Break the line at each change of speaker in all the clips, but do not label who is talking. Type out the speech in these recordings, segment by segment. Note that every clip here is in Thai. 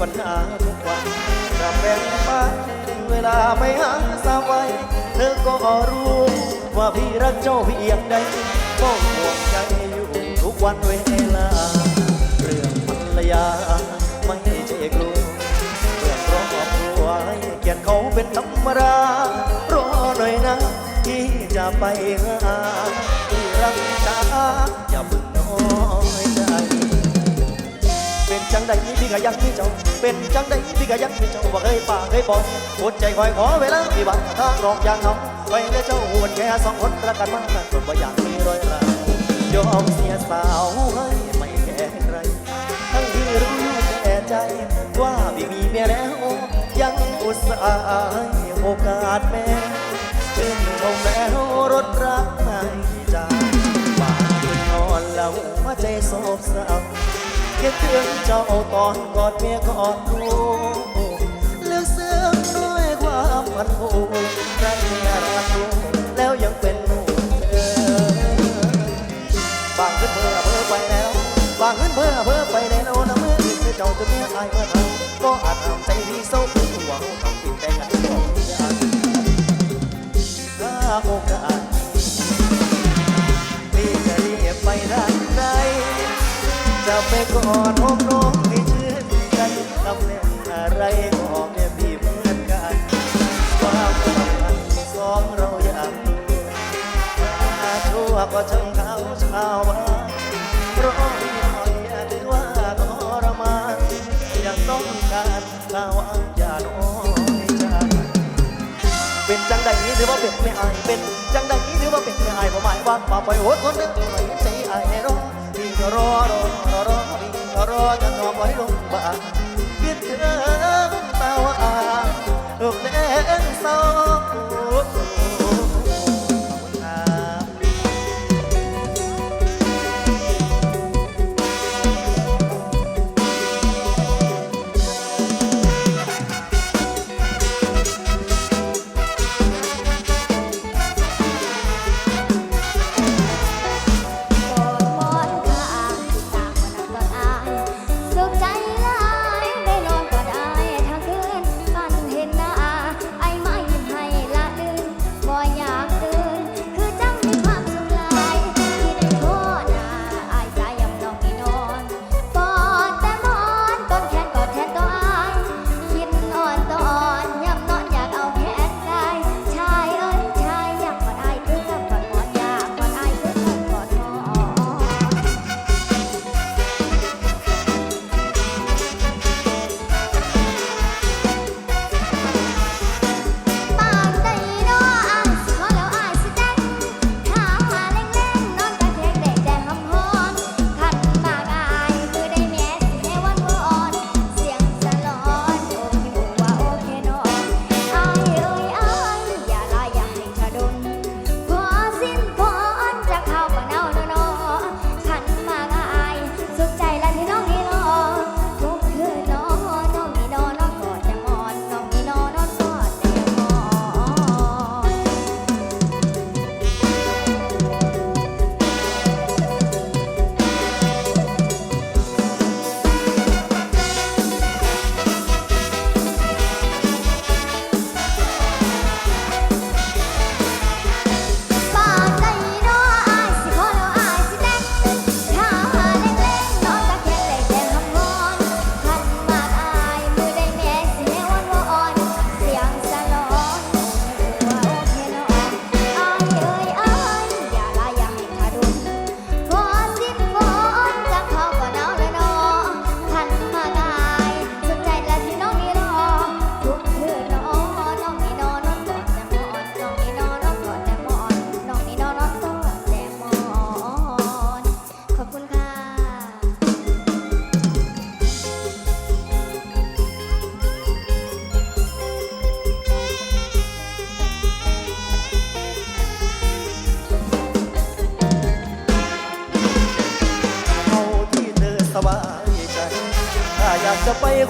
ปัญหาทุกวันจะแบ่ง
ปันเวลาไปหาสาวไว้เธอก็รู้ ว่าพี่รักเจ้าเพียงใดก็ห่วงใจอยู่ทุกวันเวลา เรื่องภรรยาไม่ใช่กลัวเรื่องรอบครัวเกียรติเขาเป็นธรรมดา รอหน่อยนะที่จะไปหา ใดพี่ก็ยังมีเจ้า เป็นจังใดพี่ก็ยังมีเจ้าบ่เคยป่าเคยปอนหัวใจคอยขอเวลาพี่บังทางรองอย่างเฮาไปเลยเจ้าหวนแค่สองคนรักกันมากกันจนบ่อยากมีรอยร้าวยอมเสียสาวให้ไม่แก่ใครทั้งที่รู้แก่ใจ ว่าพี่มีเมียแล้วยังอุตส่าห์ให้โอกาสแม่ชื่นชมแล้วรถรักนายจาบาดนอนแล้วหัวใจโศกเศร้า คิดถึงเจ้าตอนกอดเมียกอดลูกเลือกเสื่อมด้วยความมันผูกรักเมียรักลูกแล้วยังเป็นหนูเบางขึ้นเพื่อเพื่อไปแล้วบางขึ้นเพื่อเพื่อไปแล้วนะเมื่อคือเจ้าตัวเมียอายเมื่อทำก็อาจทำใจพี่เศร้าหวงทำผิดแต่งานของเมียถ้าโอกาสพี่จะเรียบไปรักใคร กลัไปก่อนหอน้องให้ชื่นใจทำเล่นอะไรก็แม่พี่เหมือนกันความสัมพันธ์สองเราอย่างมาทั่วก็ช่างเขาชาวบ้านร้องหน่อยอย่าถือว่าทรมานอยากต้องการลาวังอย่าน้อยใจเป็นจังใดนี้ถือว่าเป็นไม่อายเป็นจังใดนี้ถือว่าเป็นไม่อายผมหมายว่าป่าปล่อยโหดคนนึงปล่อยใจอายให้รอ รอรอรอรอพี่ก็รอจะนอนไว้ลงบ้านคิดถึง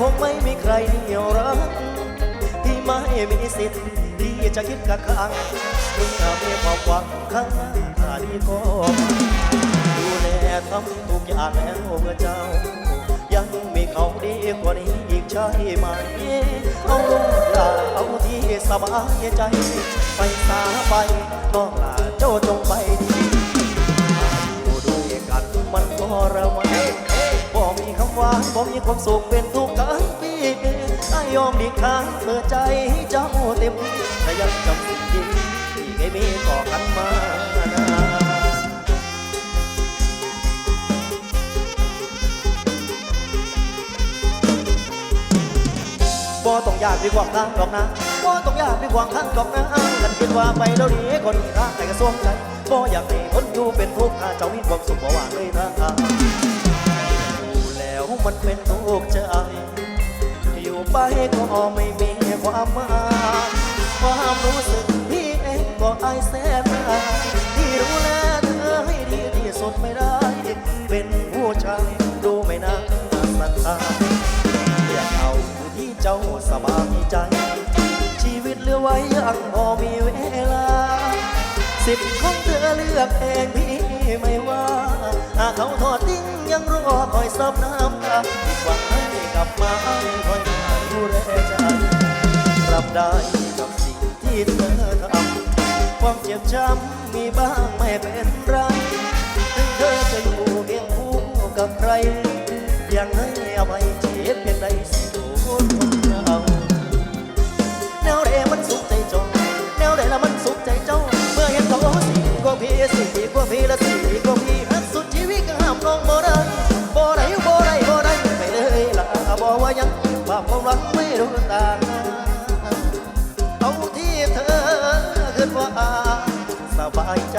ค
งไม่มีใครเหนียวรัก
ที่ไม่มีสิทธิ์ที่จะคิดกักขังเมื่อมีความหวังข้างหน้าดีก็ดูแลทำทุกอย่างแล้วเมื่อเจ้า ยังมีเขาดีกว่านี้อีกใช่ไหมเอาลูกลาเอาที่สบายใจ ไปสาไปน้องลาเจ้าจงไปดีอยู่ด้วยกันมันทรมานบ่ มีคำว่าบ่มีความสุขเป็นทุกข์กันปีไอ้ยอมดีค้างเมื่อใจให้เจ้าเต็มแต่ยังจำสิ่งดีที่เคยมีต่อกันมานานบ่ต้องอยากดีกว่าข้างดอกนะบ่ต้องอยากดีกว่าข้างดอกนะกันคิดว่าไปแล้วนี้คนข้างใครก็สวมใจบ่อยากให้คนอยู่เป็นทุกข์ถ้าเจ้ามีความสุขบ่ว่าเลยนะ มันเป็นทุกข์ใจ อยู่ไปก็ไม่มีความหมายความรู้สึกพี่เองก็อายแสนอายที่รู้แลเธอให้ดีที่สุดไม่ได้ เป็นผู้ชายดูไม่น่าศรัทธาอยากเอาที่เจ้าสบายใจ ชีวิตเหลือไว้ยังพอมีเวลา สิทธิ์ของเธอเลือกเองพี่ ไม่ว่าหากเขาทอดทิ้งยังรอคอยซับน้ำตาอีกหวังให้กลับมาคอยมาดูแลใจรับได้กับสิ่งที่เธอทำความเจ็บช้ำมีบ้างไม่เป็นไรถึงเธอจะอยู่เคียงคู่กับใครยังให้อภัยเจ็บเพียงใดสิโดน บายใจ